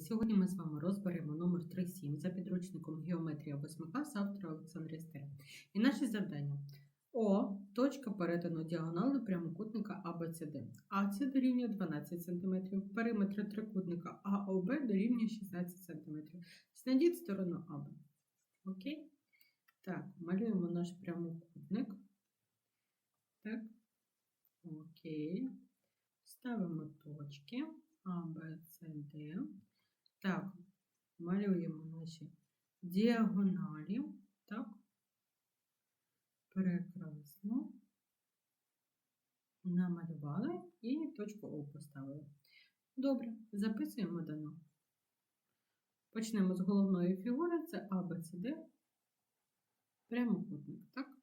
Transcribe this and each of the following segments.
Сьогодні ми з вами розберемо номер 3.7 за підручником Геометрія восьмика з автора Олександра Стера. І наше завдання О. Точка перетину діагоналу прямокутника АБЦД. АЦ дорівнює 12 см, периметр трикутника АОБ дорівнює 16 см. Знайдіть сторону АБ. Окей? Так, малюємо наш прямокутник. Так. Окей. Ставимо точки. А, Б, С, Д. Так, малюємо наші діагоналі. Так. Прекрасно. Намалювали і точку О поставили. Добре, записуємо дано. Почнемо з головної фігури. Це А, Б, С, Д. Прямокутник, так?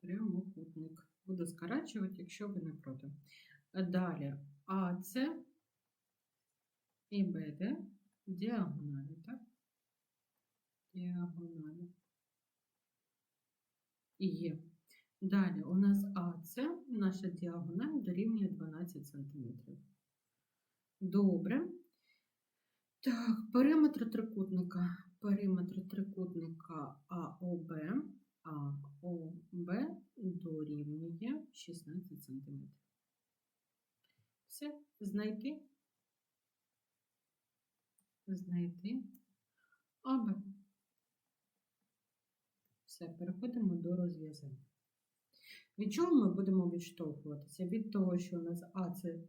Прямокутник. Буду скорачувати, якщо ви не проти. Далі АЦ і БД діагоналі, так? Діагоналі. Є. Далі у нас АЦ, наша діагональ дорівнює 12 см. Добре. Так, периметр трикутника. Периметр трикутника АОБ. АОБ дорівнює 16 см. Все, знайти. Знайти АБ. Все, переходимо до розв'язання. Від чого ми будемо відштовхуватися? Від того, що у нас А це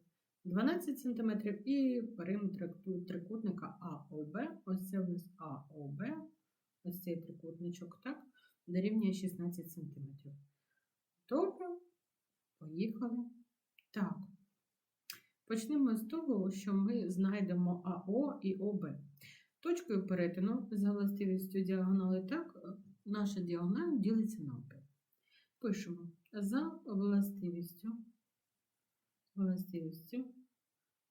12 см і периметр трикутника АОБ. Ось це у нас АОБ, ось цей трикутничок, так, дорівнює 16 см. Добре, поїхали. Так. Почнемо з того, що ми знайдемо АО і ОБ. Точкою перетину за властивістю діагонали так, наша діагональ ділиться навпіл. Пишемо за властивістю, властивістю,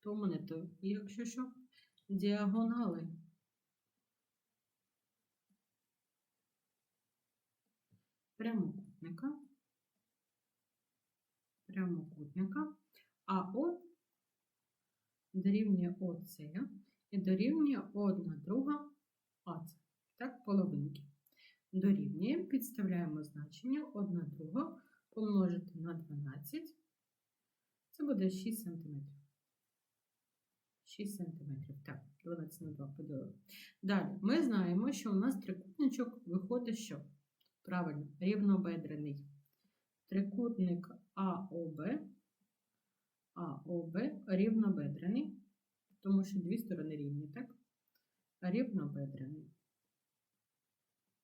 то мене то, якщо що, діагонали прямокутника, прямокутника, АО дорівнює ОЦ і дорівнює одна друга АЦ. Так, половинки. Дорівнює, підставляємо значення 1 друга помножити на 12. Це буде 6 см. 6 см. Так, 12 на 2 поділили. Далі, ми знаємо, що у нас трикутничок виходить що? Правильно, рівнобедрений. Трикутник АОБ, АОБ рівнобедрений, тому що дві сторони рівні, так? Рівнобедрений.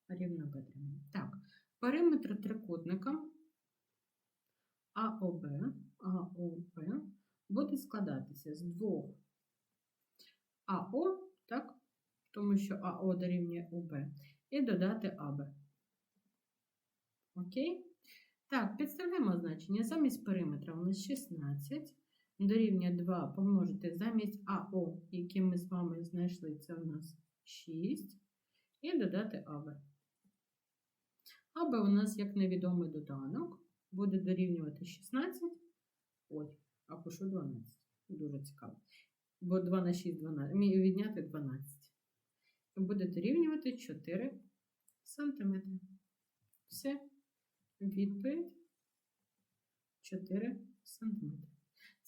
Рівнобедрений. Так, периметр трикутника АОБ, АОБ буде складатися з двох АО, так, тому що АО дорівнює ОБ, і додати АБ. Окей? Так, підставляємо значення. Замість периметра у нас 16, дорівнює 2 помножити замість АО, який ми з вами знайшли, це у нас 6, і додати АБ. АБ у нас як невідомий доданок буде дорівнювати 16. Ой, а пишу 12. Дуже цікаво. Бо 2 на 6 12. Мені відняти 12. І буде дорівнювати 4 см. Все. Відповідь 4 см.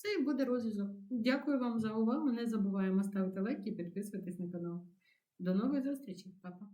Це і буде розв'язок. Дякую вам за увагу. Не забуваємо ставити лайки і підписуватись на канал. До нових зустрічей, Па-па!